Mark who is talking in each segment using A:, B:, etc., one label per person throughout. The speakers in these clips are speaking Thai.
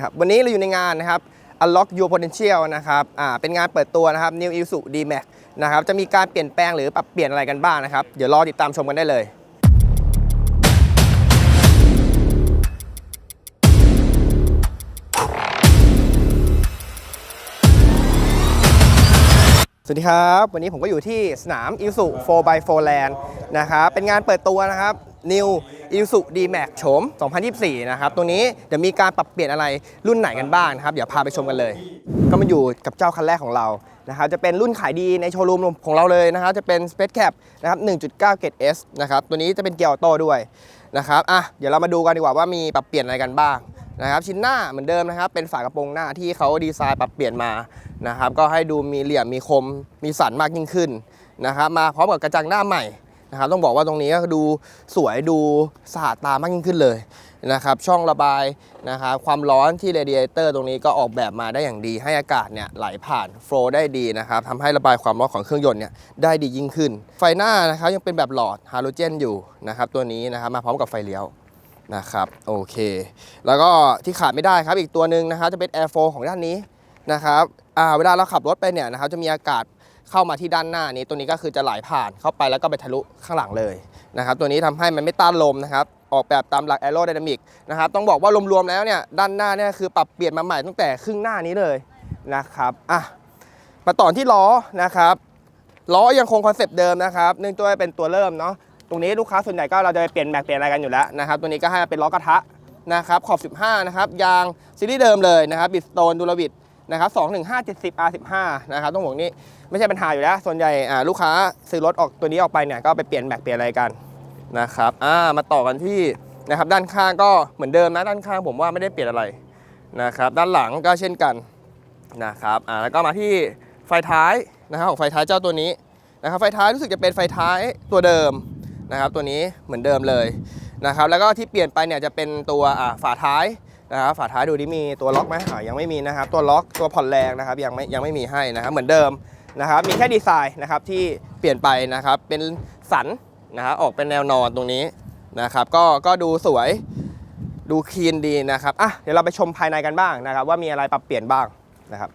A: นะครับวันนี้เราอยู่ในงานนะครับ Unlock Your Potential นะครับอ่าเป็นงานเปิดตัวนะครับ New Isuzu D-Max นะครับจะมีการเปลี่ยนแปลงหรือปรับเปลี่ยนอะไรกันบ้างนะครับ เดี๋ยวรอติดตามชมกันได้เลยสวัสดีครับ วันนี้ผมก็อยู่ที่สนาม i s u 4x4 Land นะครับเป็นงานเปิดตัวนะครับ New i s u D-Max โฉม 2024 นะครับ ตัวนี้เดี๋ยวมีการปรับเปลี่ยนอะไรรุ่นไหนกันบ้างนะครับ เดี๋ยวพาไปชมกันเลย ก็มาอยู่กับเจ้าคันแรกของเรานะครับ จะเป็นรุ่นขายดีในโชว์รูมของเราเลยนะครับ จะเป็น Space Cap นะครับ 1.9GS นะครับ ตัวนี้จะเป็นเกียร์ออโต้ด้วยนะครับ อะ เดี๋ยวเรามาดูกันดีกว่าว่ามีปรับเปลี่ยนอะไรกันบ้างนะครับชิ้นหน้าเหมือนเดิมนะครับ เป็นฝากระโปรงหน้าที่เขาดีไซน์ปรับเปลี่ยนมานะครับ ก็ให้ดูมีเหลี่ยมมีคมมีสันมากยิ่งขึ้นนะครับ มาพร้อมกับกระจังหน้าใหม่ นะครับต้องบอกว่าตรงนี้ก็ดูสวยดูสะอาดตามากยิ่งขึ้นเลยนะครับช่องระบายนะครับความร้อนที่เรดิเอเตอร์ตรงนี้ก็ออกแบบมาได้อย่างดีให้อากาศเนี่ยไหลผ่านโฟล์ได้ดีนะครับทำให้ระบายความร้อนของเครื่องยนต์เนี่ยได้ดียิ่งขึ้น ไฟหน้านะครับยังเป็นแบบหลอดฮาโลเจนอยู่นะครับตัวนี้นะครับมาพร้อมกับไฟเลี้ยวนะครับโอเค แล้วก็ที่ขาดไม่ได้ครับอีกตัวหนึ่งนะครับจะเป็น Air 4ของด้านนี้นะครับอ่าเวลาเราขับรถไปเนี่ยนะครับจะมีอากาศ เข้ามาที่ด้านหน้านี้ ตัวนี้ก็คือจะไหลผ่านเข้าไปแล้วก็ไปทะลุข้างหลังเลยนะครับ ตัวนี้ทำให้มันไม่ต้านลมนะครับ ออกแบบตามหลัก Aerodynamic นะครับ ต้องบอกว่ารวมๆแล้วเนี่ยด้านหน้าเนี่ยคือปรับเปลี่ยนมาใหม่ตั้งแต่ครึ่งหน้านี้เลยนะครับอะมาต่อที่ล้อนะครับล้อยังคงคอนเซปต์เดิมนะครับเนื่องด้วยเป็นตัวเริ่มเนาะตรงนี้ลูกค้าส่วนใหญ่ก็เราจะไปเปลี่ยนแม็กเปลี่ยนอะไรกันอยู่แล้วนะครับ ตัวนี้ก็ให้เป็นล้อกระทะนะครับขอบ 15 นะครับ ยางซีรีส์เดิมเลยนะครับบิสโตนดูลวิดนะครับ215 70 R15 นะครับต้องบอกนี่ ไม่ใช่ปัญหาอยู่แล้ว ส่วนใหญ่ลูกค้าซื้อรถออกตัวนี้ออกไปเนี่ยก็ไปเปลี่ยนแม็กเปลี่ยนอะไรกันนะครับอ่ามาต่อกันที่นะครับด้านข้างก็เหมือนเดิมนะด้านข้างผมว่าไม่ได้เปลี่ยนอะไรนะครับด้านหลังก็เช่นกันนะครับอ่าแล้วก็มาที่ไฟท้ายนะครับของไฟท้ายเจ้าตัวนี้นะครับไฟท้ายรู้สึกจะเป็นไฟท้ายตัวเดิมนะครับตัวนี้เหมือนเดิมเลยนะครับแล้วก็ที่เปลี่ยนไปเนี่ยจะเป็นตัวฝาท้ายนะครับฝาท้ายดูดิมีตัวล็อกไหมยังไม่มีนะครับตัวล็อกตัวผ่อนแรงนะครับยังไม่ยังไม่มีให้นะครับเหมือนเดิม นะครับ มีแค่ดีไซน์นะครับที่เปลี่ยนไปนะครับ เป็นสันนะครับออกเป็นแนวนอนตรงนี้นะครับ ก็ก็ดูสวยดูคลีนดีนะครับอะเดี๋ยวเราไปชมภายในกันบ้างนะครับ ว่ามีอะไรปรับเปลี่ยนบ้างนะครับ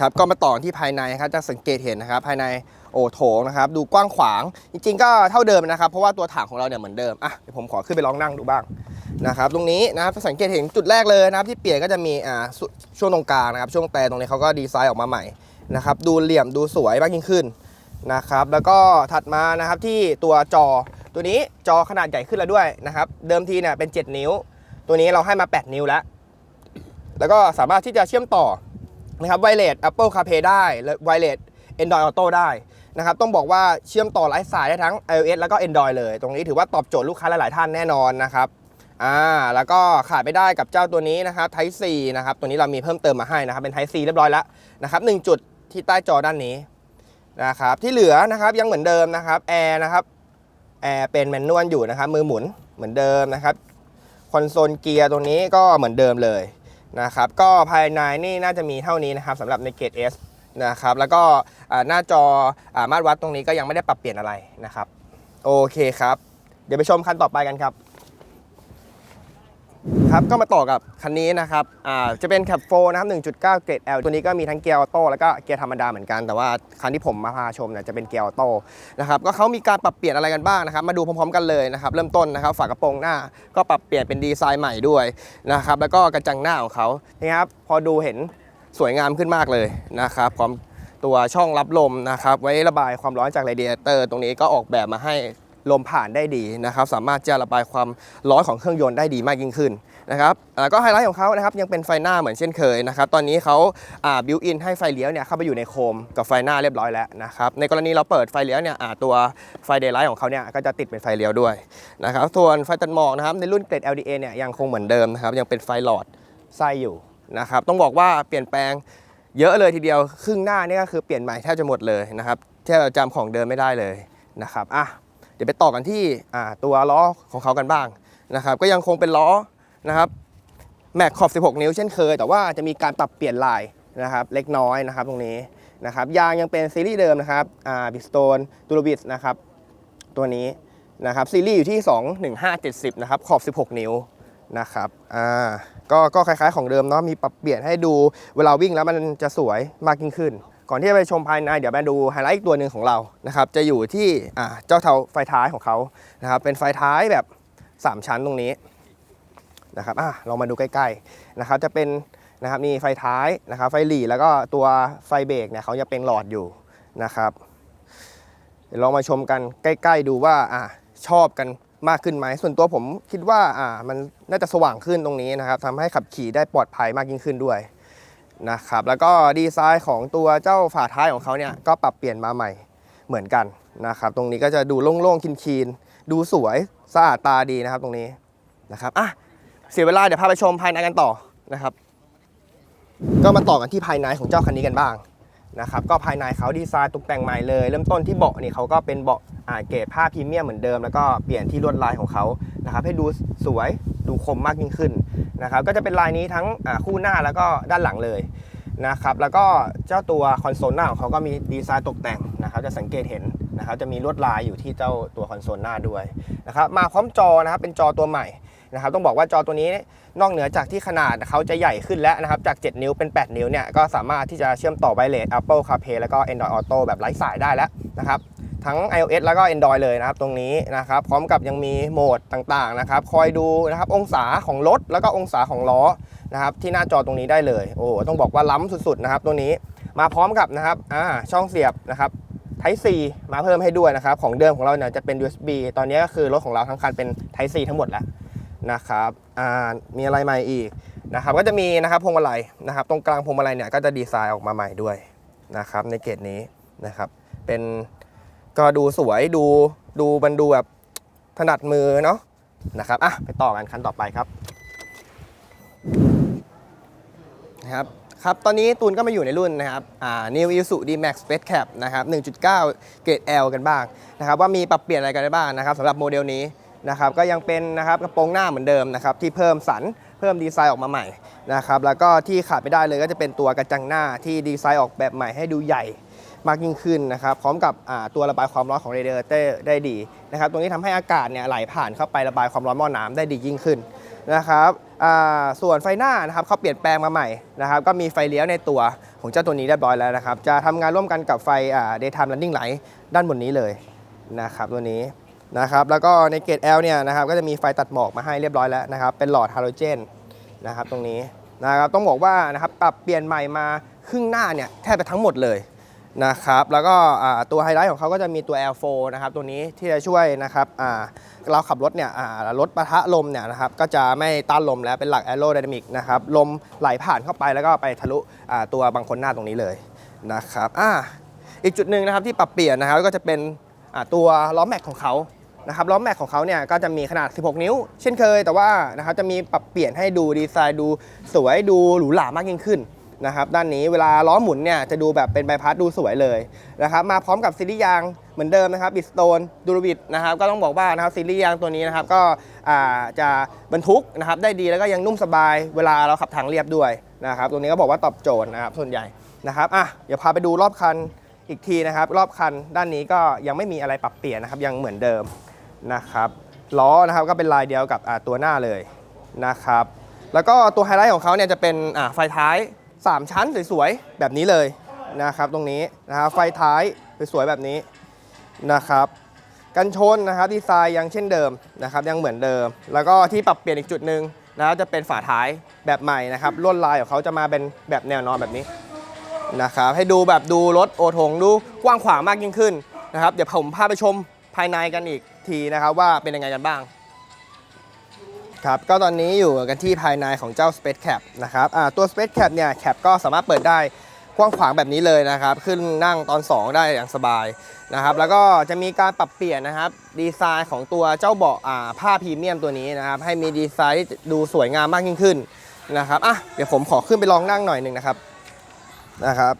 A: ครับก็มาต่อที่ภายในครับจะสังเกตเห็นนะครับ ภายในโอโถงนะครับ ดูกว้างขวาง จริง ๆ ก็เท่าเดิมนะครับ เพราะว่าตัวถังของเราเนี่ยเหมือนเดิมอะเดี๋ยวผมขอขึ้นไปลองนั่งดูบ้างนะครับ ตรงนี้นะครับจะสังเกตเห็นจุดแรกเลยนะครับ ที่เปลี่ยนก็จะมีอ่าช่วงตรงกลางนะครับ ช่วงแต่ตรงนี้เขาก็ดีไซน์ออกมาใหม่ นะครับดูเหลี่ยมดูสวยมากยิ่งขึ้นนะครับแล้วก็ถัดมานะครับที่ตัวจอตัวนี้จอขนาดใหญ่ขึ้นแล้วด้วยนะครับเดิมทีเนี่ยเป็น 7 นิ้ว ตัวนี้เราให้มา 8 นิ้วแล้ว แล้วก็สามารถที่จะเชื่อมต่อนะครับไวเลส Apple CarPlay ได้ไวเลส Android Auto ได้นะครับต้องบอกว่าเชื่อมต่อไร้สายได้ทั้ง iOS แล้วก็ Android เลย ตรงนี้ถือว่าตอบโจทย์ลูกค้าหลาย ๆ ท่านแน่นอนนะครับอ่าแล้วก็ขาดไม่ได้กับเจ้าตัวนี้นะครับ Type C นะครับตัวนี้เรามีเพิ่มเติมมาให้นะครับเป็น Type C เรียบร้อยแล้วนะครับหนึ่งจุด ที่ใต้จอด้านนี้นะครับที่เหลือนะครับยังเหมือนเดิมนะครับแอร์นะครับแอร์เป็นแมนนวลอยู่นะครับมือหมุนเหมือนเดิมนะครับคอนโซลเกียร์ตรงนี้ก็เหมือนเดิมเลยนะครับก็ภายในนี่น่าจะมีเท่านี้นะครับสำหรับในเกรด S นะครับแล้วก็หน้าจออามาตรวัดตรงนี้ก็ยังไม่ได้ปรับเปลี่ยนอะไรนะครับโอเคครับ เดี๋ยวไปชมคันต่อไปกันครับ ครับก็มาต่อกับคันนี้นะครับอ่าจะเป็นแคปโฟนะครับ1.9 เกรด L ตัวนี้ก็มีทั้งเกียร์ออโต้แล้วก็เกียร์ธรรมดาเหมือนกัน แต่ว่าคันที่ผมมาพาชมเนี่ยจะเป็นเกียร์ออโต้นะครับก็เขามีการปรับเปลี่ยนอะไรกันบ้างนะครับ มาดูพร้อมๆกันเลยนะครับเริ่มต้นนะครับฝากระโปรงหน้าก็ปรับเปลี่ยนเป็นดีไซน์ใหม่ด้วยนะครับแล้วก็กระจังหน้าของเขานะครับพอดูเห็นสวยงามขึ้นมากเลยนะครับพร้อมตัวช่องรับลมนะครับไว้ระบายความร้อนจากเรเดิเอเตอร์ตรงนี้ก็ออกแบบมาให้ลมผ่านได้ดีนะครับ สามารถจะระบายความร้อนของเครื่องยนต์ได้ดีมากยิ่งขึ้น นะครับแล้วก็ไฮไลท์ของเขานะครับยังเป็นไฟหน้าเหมือนเช่นเคยนะครับตอนนี้เขาบิวอินให้ไฟเลี้ยวเนี่ยเข้าไปอยู่ในโคมกับไฟหน้าเรียบร้อยแล้วนะครับในกรณีเราเปิดไฟเลี้ยวเนี่ยอ่าตัวไฟเดย์ไลท์ของเขาเนี่ยก็จะติดเป็นไฟเลี้ยวด้วยนะครับส่วนไฟตัดหมอกนะครับในรุ่นเกรด LDA เนี่ยยังคงเหมือนเดิมนะครับยังเป็นไฟหลอดไส้อยู่นะครับต้องบอกว่าเปลี่ยนแปลงเยอะเลยทีเดียวครึ่งหน้านี่ก็คือเปลี่ยนใหม่แทบจะหมดเลยนะครับแทบจะจำของเดิมไม่ได้เลยนะครับอะเดี๋ยวไปต่อกันที่ตัวล้อของเขากันบ้างนะครับก็ยังคงเป็นล้อ นะครับแม็กขอบ 16 นิ้วเช่นเคย แต่ว่าจะมีการปรับเปลี่ยนลายนะครับเล็กน้อยนะครับตรงนี้นะครับยางยังเป็นซีรีส์เดิมนะครับอ่าบิสโตนตูโรบิสนะครับตัวนี้นะครับซีรีส์อยู่ที่ 21570 นะครับขอบ 16 นิ้วนะครับอ่าก็ก็คล้ายๆของเดิมเนาะมีปรับเปลี่ยนให้ดูเวลาวิ่งแล้วมันจะสวยมากยิ่งขึ้น ก่อนที่จะไปชมภายในเดี๋ยวมาดูไฮไลท์อีกตัวหนึ่งของเรานะครับจะอยู่ที่อ่าเจ้าเทาไฟท้ายของเขานะครับเป็นไฟท้ายแบบ 3 ชั้นตรงนี้ นะครับอะลองมาดูใกล้ๆนะครับจะเป็นนะครับมีไฟท้ายนะครับไฟหลีแล้วก็ตัวไฟเบรกเนี่ยเขาจะเป็นหลอดอยู่นะครับเดี๋ยวลองมาชมกันใกล้ ๆ ดูว่าอะชอบกันมากขึ้นไหมส่วนตัวผมคิดว่าอ่ามันน่าจะสว่างขึ้นตรงนี้นะครับทำให้ขับขี่ได้ปลอดภัยมากยิ่งขึ้นด้วยนะครับแล้วก็ดีไซน์ของตัวเจ้าฝาท้ายของเขาเนี่ยก็ปรับเปลี่ยนมาใหม่เหมือนกันนะครับตรงนี้ก็จะดูโล่งๆคีนๆดูสวยสะอาดตาดีนะครับตรงนี้นะครับอะ เสียเวลาเดี๋ยวพาไปชมภายในกันต่อนะครับ ก็มาต่อกันที่ภายในของเจ้าคันนี้กันบ้างนะครับก็ภายในเขาดีไซน์ตกแต่งใหม่เลย เริ่มต้นที่เบาะนี่เขาก็เป็นเบาะเกรดผ้าพรีเมียมเหมือนเดิม แล้วก็เปลี่ยนที่ลวดลายของเขานะครับให้ดูสวยดูคมมากยิ่งขึ้นนะครับก็จะเป็นลายนี้ทั้งคู่หน้าแล้วก็ด้านหลังเลยนะครับแล้วก็เจ้าตัวคอนโซลหน้าของเขาก็มีดีไซน์ตกแต่งนะครับจะสังเกตเห็นนะครับจะมีลวดลายอยู่ที่เจ้าตัวคอนโซลหน้าด้วยนะครับมาพร้อมจอนะครับเป็นจอตัวใหม่ นะครับต้องบอกว่าจอตัวนี้นอกเหนือจากที่ขนาดเขาจะใหญ่ขึ้นแล้วนะครับจาก 7 นิ้วเป็น 8 นิ้วเนี่ยก็สามารถที่จะเชื่อมต่อไวเลส Apple CarPlay แล้วก็ Android Auto แบบไร้สายได้แล้วนะครับทั้ง iOS แล้วก็ Android เลยนะครับตรงนี้นะครับพร้อมกับยังมีโหมดต่างๆนะครับคอยดูนะครับองศาของรถแล้วก็องศาของล้อนะครับที่หน้าจอตรงนี้ได้เลยโอ้ต้องบอกว่าล้ำสุดๆนะครับตัวนี้มาพร้อมกับนะครับอ่าช่องเสียบนะครับ Type C มาเพิ่มให้ด้วยนะครับ ของเดิมของเราเนี่ยจะเป็น USB ตอนนี้ก็คือรถของเราทั้งคันเป็น Type C ทั้งหมดแล้ว นะครับอ่ามีอะไรใหม่อีกนะครับก็จะมีนะครับพวงมาลัยนะครับ ตรงกลางพวงมาลัยเนี่ยก็จะดีไซน์ออกมาใหม่ด้วยนะครับในเกรดนี้นะครับเป็นก็ดูสวยดูดูมันดูแบบถนัดมือเนาะนะครับอะไปต่อกันคันต่อไปครับนะครับครับตอนนี้ตูนก็มาอยู่ในรุ่นนะครับอ่า New Isuzu D-Max Space Cap นะครับ 1.9 เกรด L กันบ้างนะครับว่ามีปรับเปลี่ยนอะไรกันได้บ้างนะครับสำหรับโมเดลนี้ นะครับก็ยังเป็นนะครับกระโปรงหน้าเหมือนเดิมนะครับที่เพิ่มสันเพิ่มดีไซน์ออกมาใหม่นะครับแล้วก็ที่ขาดไม่ได้เลยก็จะเป็นตัวกระจังหน้าที่ดีไซน์ออกแบบใหม่ให้ดูใหญ่มากยิ่งขึ้นนะครับพร้อมกับตัวระบายความร้อนของเรเดอร์เตอร์ได้ดีนะครับตรงนี้ทำให้อากาศเนี่ยไหลผ่านเข้าไประบายความร้อนหม้อน้ำได้ดียิ่งขึ้นนะครับส่วนไฟหน้านะครับเขาเปลี่ยนแปลงมาใหม่นะครับก็มีไฟเลี้ยวในตัวของเจ้าตัวนี้เรียบร้อยแล้วนะครับจะทำงานร่วมกันกับไฟอ่า daytime running light ด้านบนนี้เลยนะครับตัวนี้ นะครับแล้วก็ในเกรด L เนี่ยนะครับก็จะมีไฟตัดหมอกมาให้เรียบร้อยแล้วนะครับเป็นหลอดฮาโลเจนนะครับตรงนี้นะครับต้องบอกว่านะครับปรับเปลี่ยนใหม่มาครึ่งหน้าเนี่ยแทบไปทั้งหมดเลยนะครับแล้วก็ตัวไฮไลท์ของเขาก็จะมีตัว L4 นะครับตัวนี้ที่จะช่วยนะครับเราขับรถเนี่ยรถปะทะลมเนี่ยนะครับก็จะไม่ต้านลมแล้วเป็นหลัก aerodynamic นะครับลมไหลผ่านเข้าไปแล้วก็ไปทะลุตัวบางคนหน้าตรงนี้เลยนะครับอ่าอีกจุดหนึ่งนะครับที่ปรับเปลี่ยนนะครับก็จะเป็นตัวล้อแม็กของเขา นะครับล้อแม็กของเขาเนี่ยก็จะมีขนาด 16 นิ้ว เช่นเคยแต่ว่านะครับจะมีปรับเปลี่ยนให้ดูดีไซน์ดูสวยดูหรูหรามากยิ่งขึ้นนะครับด้านนี้เวลาล้อหมุนเนี่ยจะดูแบบเป็นใบพัดดูสวยเลยนะครับมาพร้อมกับซีรีส์ยางเหมือนเดิมนะครับบิสโตนดูรบิดนะครับก็ต้องบอกว่านะครับซีรีส์ยางตัวนี้นะครับก็จะบรรทุกนะครับได้ดีแล้วก็ยังนุ่มสบาย เวลาเราขับทางเรียบด้วยนะครับตรงนี้ก็บอกว่าตอบโจทย์นะครับส่วนใหญ่นะครับอะเดี๋ยวพาไปดูรอบคันอีกทีนะครับ รอบคันด้านนี้ก็ยังไม่มีอะไรปรับเปลี่ยนนะครับยังเหมือนเดิม นะครับล้อนะครับก็เป็นลายเดียวกับตัวหน้าเลยนะครับแล้วก็ตัวไฮไลท์ของเขาเนี่ยจะเป็นไฟท้าย 3 ชั้นสวยๆแบบนี้เลยนะครับตรงนี้นะครับไฟท้ายสวยๆแบบนี้นะครับกันชนนะครับดีไซน์ยังเช่นเดิมนะครับยังเหมือนเดิม แล้วก็ที่ปรับเปลี่ยนอีกจุดหนึ่งนะครับจะเป็นฝาท้ายแบบใหม่นะครับลวดลายของเขาจะมาเป็นแบบแนวนอนแบบนี้นะครับให้ดูแบบดูรถโอทงดูกว้างขวางมากยิ่งขึ้นนะครับเดี๋ยวผมพาไปชมภายในกันอีก ทีนะครับว่าเป็นยังไงกันบ้างครับก็ตอนนี้อยู่กันที่ภายในของเจ้า Space Cap นะครับตัว Space Cap เนี่ยแคปก็สามารถเปิดได้กว้างขวางแบบนี้เลยนะครับ ขึ้นนั่งตอน 2 ได้อย่างสบายนะครับ แล้วก็จะมีการปรับเปลี่ยนนะครับ ดีไซน์ของตัวเจ้าเบาะอ่าผ้าพรีเมียมตัวนี้นะครับ ให้มีดีไซน์ที่ดูสวยงามมากยิ่งขึ้นนะครับอะเดี๋ยวผมขอขึ้นไปลองนั่งหน่อยหนึ่งนะครับนะครับ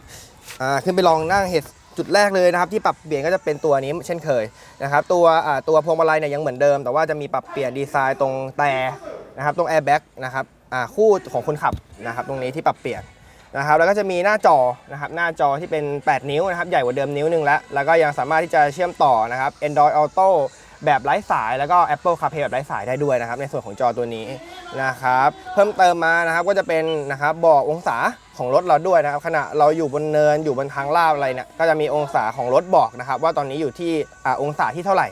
A: อ่าขึ้นไปลองนั่งเหต จุดแรกเลยนะครับที่ปรับเปลี่ยนก็จะเป็นตัวนี้เช่นเคยนะครับตัวตัวพวงมาลัยเนี่ยยังเหมือนเดิม แต่ว่าจะมีปรับเปลี่ยนดีไซน์ตรงแต่นะครับตรงแอร์แบ็กนะครับคู่ของคนขับนะครับตรงนี้ที่ปรับเปลี่ยนนะครับแล้วก็จะมีหน้าจอนะครับหน้าจอที่เป็น 8 นิ้วนะครับใหญ่กว่าเดิมนิ้วหนึงแล้วแล้วก็ยังสามารถที่จะเชื่อมต่อนะครับ Android Auto แบบไร้สายแล้วก็ Apple CarPlay แบบไร้สายได้ด้วยนะครับในส่วนของจอตัวนี้นะครับเพิ่มเติมมานะครับก็จะเป็นนะครับบอกองศา ของรถเราด้วยนะครับขณะเราอยู่บนเนินอยู่บนทางลาดอะไรเนี่ยก็จะมีองศาของรถบอกนะครับว่าตอนนี้อยู่ที่อ่าองศาที่เท่าไหร่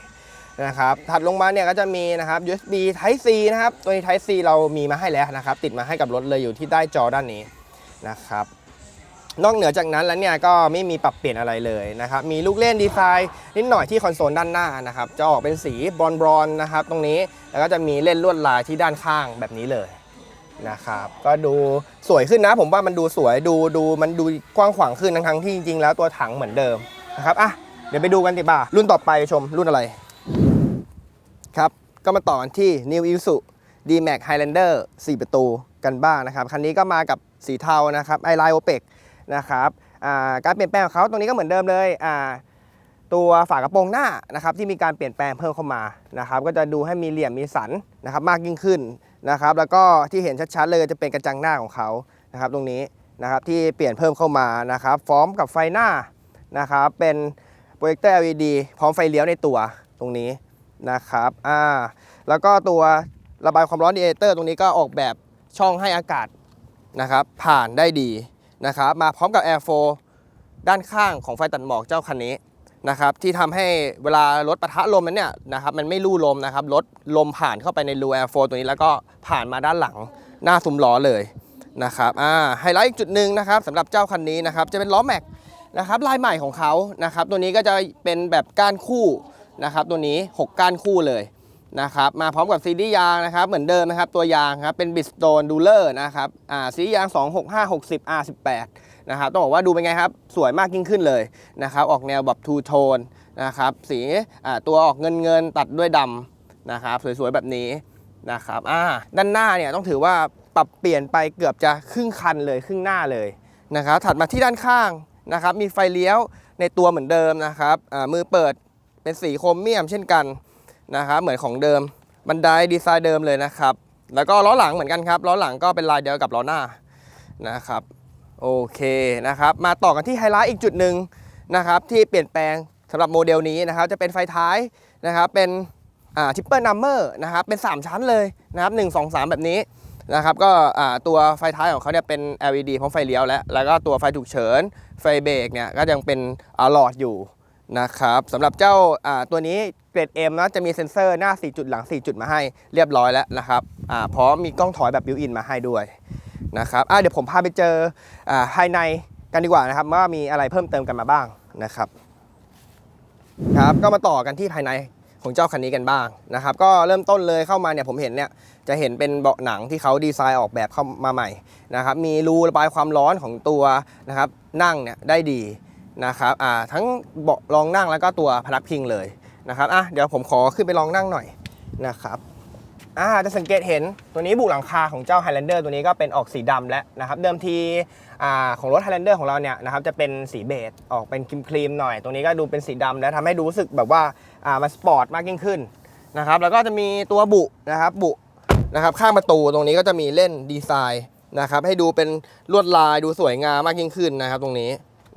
A: นะครับถัดลงมาเนี่ยก็จะมีนะครับ USB Type C นะครับตัวนี้ Type C เรามีมาให้แล้วนะครับ ติดมาให้กับรถเลยอยู่ที่ใต้จอด้านนี้นะครับนอกเหนือจากนั้นแล้วเนี่ยก็ไม่มีปรับเปลี่ยนอะไรเลยนะครับ มีลูกเล่นดีไซน์นิดหน่อยที่คอนโซลด้านหน้านะครับ จะออกเป็นสีบรอนบรอนนะครับ ตรงนี้แล้วก็จะมีเล่นลวดลายที่ด้านข้างแบบนี้เลย นะครับก็ดูสวยขึ้นนะ ผมว่ามันดูสวยดูดูมันดูกว้างขวางขึ้นทั้งๆที่จริงๆแล้วตัวถังเหมือนเดิมนะครับอะเดี๋ยวไปดูกันดีบ่ารุ่นต่อไปชมรุ่นอะไรครับก็มาต่อกันที่ New Isuzu D-Max Highlander 4 ประตูกันบ้างนะครับคันนี้ก็มากับสีเทานะครับไอไลโอเปกนะครับการเปลี่ยนแปลงของเขาตรงนี้ก็เหมือนเดิมเลยตัวฝากระโปรงหน้านะครับที่มีการเปลี่ยนแปลงเพิ่มเข้ามานะครับก็จะดูให้มีเหลี่ยมมีสันนะครับมากยิ่งขึ้น นะครับ แล้วก็ที่เห็นชัดๆเลยจะเป็นกระจังหน้าของเขานะครับ ตรงนี้นะครับที่เปลี่ยนเพิ่มเข้ามานะครับพร้อมกับไฟหน้านะครับเป็นโปรเจคเตอร์ LED พร้อมไฟเลี้ยวในตัวตรงนี้นะครับอ่าแล้วก็ตัวระบายความร้อนดีเอเตอร์ตรงนี้ก็ออกแบบช่องให้อากาศนะครับผ่านได้ดีนะครับมาพร้อมกับ Air 4ด้านข้างของไฟตัดหมอกเจ้าคันนี้ นะครับที่ทำให้เวลารถปะทะลมนั้นเนี่ยนะครับมันไม่ลู่ลมนะครับรถลมผ่านเข้าไปในรู Air 4ตัวนี้แล้วก็ผ่านมาด้านหลังหน้าซุ้มล้อเลยนะครับอ่าไฮไลท์อีกจุดหนึ่งนะครับสำหรับเจ้าคันนี้นะครับจะเป็นล้อแม็กนะครับลายใหม่ของเขานะครับตัวนี้ก็จะเป็นแบบก้านคู่นะครับตัวนี้ 6 ก้านคู่เลยนะครับมาพร้อมกับซีดียางนะครับเหมือนเดิมนะครับตัวยางครับเป็นบิสโตนดูเลอร์นะครับอ่าซีดียาง 265 60 R18 นะครับต้องบอกว่าดูเป็นไงครับ สวยมากยิ่งขึ้นเลยนะครับออกแนวแบบทูโทนนะครับสีตัวออกเงินเงินตัดด้วยดำนะครับสวยๆแบบนี้นะครับอ่าด้านหน้าเนี่ยต้องถือว่าปรับเปลี่ยนไปเกือบจะครึ่งคันเลยครึ่งหน้าเลยนะครับถัดมาที่ด้านข้างนะครับมีไฟเลี้ยวในตัวเหมือนเดิมนะครับอ่ามือเปิดเป็นสีโครเมียมเช่นกันนะครับเหมือนของเดิมบันไดดีไซน์เดิมเลยนะครับ แล้วก็ล้อหลังเหมือนกันครับล้อหลังก็เป็นลายเดียวกับล้อหน้านะครับ โอเคนะครับ มาต่อกันที่ไฮไลท์อีกจุดหนึ่งนะครับ ที่เปลี่ยนแปลงสำหรับโมเดลนี้นะครับ จะเป็นไฟท้ายนะครับเป็นอ่าทิปเปิลนัมเมอร์นะครับเป็น 3 ชั้นเลยนะครับ1 2 3 แบบนี้นะครับก็อ่าตัวไฟท้ายของเขาเนี่ยเป็น LED พร้อมไฟเลี้ยวแล้ว แล้วก็ตัวไฟฉุกเฉิน ไฟเบรกเนี่ยก็ยังเป็นอลอดอยู่นะครับสำหรับเจ้าอ่าตัวนี้เกรด M นะจะมีเซ็นเซอร์หน้า 4 จุดหลัง 4 จุดมาให้เรียบร้อยแล้วนะครับอ่าพร้อมมีกล้องถอยแบบบิวอินมาให้ด้วย นะครับเดี๋ยวผมพาไปเจออภายในกันดีกว่านะครับว่ามีอะไรเพิ่มเติมกันมาบ้างนะครับครับก็มาต่อกันที่ภายในของเจ้าคันนี้กันบ้างนะครับ ก็เริ่มต้นเลยเข้ามาเนี่ยผมเห็นเนี่ยจะเห็นเป็นเบาะหนังที่เขาดีไซน์ออกแบบเข้ามาใหม่นะครับ มีรูระบายความร้อนของตัวนะครับ นั่งเนี่ยได้ดีนะครับอ่าทั้งเบาะรองนั่งแล้วก็ตัวพนักพิงเลยนะครับอะเดี๋ยวผมขอขึ้นไปลองนั่งหน่อยนะครับ อ่าจะสังเกตเห็นตัวนี้บุหลังคาของเจ้า Highlander ตัวนี้ก็เป็นออกสีดำแล้วนะครับเดิมทีอ่าของรถ Highlander ของเราเนี่ยนะครับจะเป็นสีเบจออกเป็นครีมๆหน่อย ตรงนี้ก็ดูเป็นสีดำแล้วทำให้ดูรู้สึกแบบว่าอ่ามันสปอร์ตมากยิ่งขึ้นนะครับแล้วก็จะมีตัวบุนะครับบุนะครับข้างประตูตรงนี้ก็จะมีเล่นดีไซน์นะครับให้ดูเป็นลวดลายดูสวยงามมากยิ่งขึ้นนะครับตรงนี้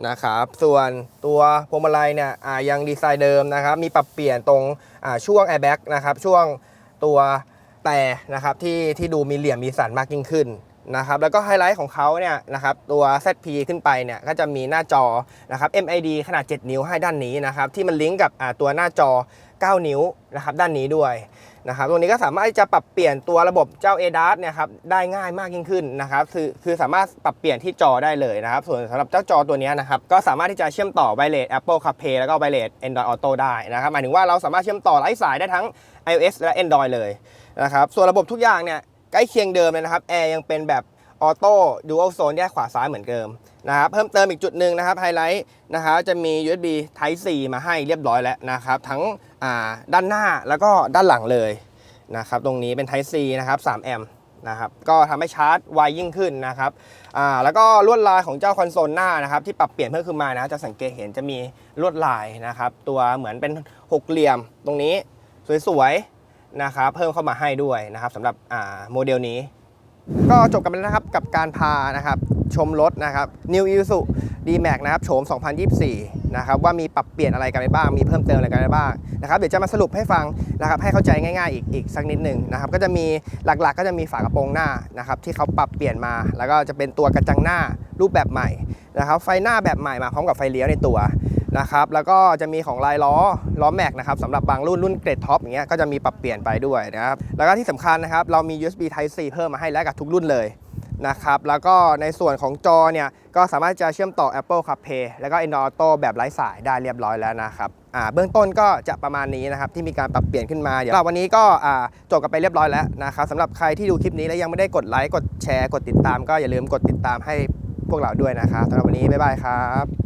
A: นะครับส่วนตัวพวงมาลัยเนี่ยอ่ายังดีไซน์เดิมนะครับมีปรับเปลี่ยนตรงอ่าช่วง airbag นะครับช่วง ตัวแต่นะครับที่ที่ดูมีเหลี่ยมมีสันมากยิ่งขึ้นนะครับแล้วก็ไฮไลท์ของเขาเนี่ยนะครับตัว ZP ขึ้นไปเนี่ยก็จะมีหน้าจอนะครับ MID ขนาด 7 นิ้วให้ด้านนี้นะครับที่มันลิงก์กับตัวหน้าจอ 9 นิ้วนะครับด้านนี้ด้วย นะครับตรงนี้ก็สามารถที่จะปรับเปลี่ยนตัวระบบเจ้า ADAS เนี่ยครับได้ง่ายมากยิ่งขึ้นนะครับคือคือสามารถปรับเปลี่ยนที่จอได้เลยนะครับ ส่วนสำหรับเจ้าจอตัวนี้นะครับก็สามารถที่จะเชื่อมต่อไวเลส Apple CarPlay แล้วก็ไวเลส Android Auto ได้นะครับหมายถึงว่าเราสามารถเชื่อมต่อไร้สายได้ทั้ง iOS และ Android เลยนะครับส่วนระบบทุกอย่างเนี่ยใกล้เคียงเดิมเลยนะครับแอร์ยังเป็นแบบ ออโต้ดูอัลโซนแยกขวาซ้ายเหมือนเดิมนะครับเพิ่มเติมอีกจุดหนึ่งนะครับไฮไลท์นะครับจะมี USB Type C มาให้เรียบร้อยแล้วนะครับ ทั้งด้านหน้าแล้วก็ด้านหลังเลยนะครับตรงนี้เป็น Type C นะครับ3แอมป์นะครับก็ทำให้ชาร์จไวยิ่งขึ้นนะครับอ่าแล้วก็ลวดลายของเจ้าคอนโซลหน้านะครับที่ปรับเปลี่ยนเพิ่มขึ้นมานะจะสังเกตเห็นจะมีลวดลายนะครับตัวเหมือนเป็นหกเหลี่ยมตรงนี้สวยๆนะครับเพิ่มเข้ามาให้ด้วยนะครับสำหรับอ่าโมเดลนี้ ก็จบกันไปแล้วนะครับกับการพานะครับชมรถนะครับ New Isuzu D-Max นะครับโฉม 2024 นะครับว่ามีปรับเปลี่ยนอะไรกันไปบ้าง มีเพิ่มเติมอะไรกันไปบ้างนะครับเดี๋ยวจะมาสรุปให้ฟังนะครับให้เข้าใจง่ายๆอีกอีกสักนิดหนึ่งนะครับก็จะมีหลักๆ ก็จะมีฝากระโปรงหน้านะครับที่เขาปรับเปลี่ยนมา แล้วก็จะเป็นตัวกระจังหน้ารูปแบบใหม่นะครับไฟหน้าแบบใหม่มาพร้อมกับไฟเลี้ยวในตัว นะครับแล้วก็จะมีของลายล้อล้อแม็กนะครับสำหรับบางรุ่นรุ่นเกรดท็อปอย่างเงี้ยก็จะมีปรับเปลี่ยนไปด้วยนะครับแล้วก็ที่สำคัญนะครับเรามี USB Type C เพิ่มมาให้แล้วกับทุกรุ่นเลยนะครับแล้วก็ในส่วนของจอเนี่ยก็สามารถจะเชื่อมต่อ Apple CarPlay แล้วก็ Android Auto แบบไร้สายได้เรียบร้อยแล้วนะครับอ่าเบื้องต้นก็จะประมาณนี้นะครับที่มีการปรับเปลี่ยนขึ้นมาเดี๋ยวเราวันนี้ก็อ่าจบกันไปเรียบร้อยแล้วนะครับสำหรับใครที่ดูคลิปนี้แล้วยังไม่ได้กดไลค์กดแชร์กดติดตาม ก็อย่าลืมกดติดตามให้พวกเราด้วยนะครับสำหรับวันนี้บ๊ายบายครับ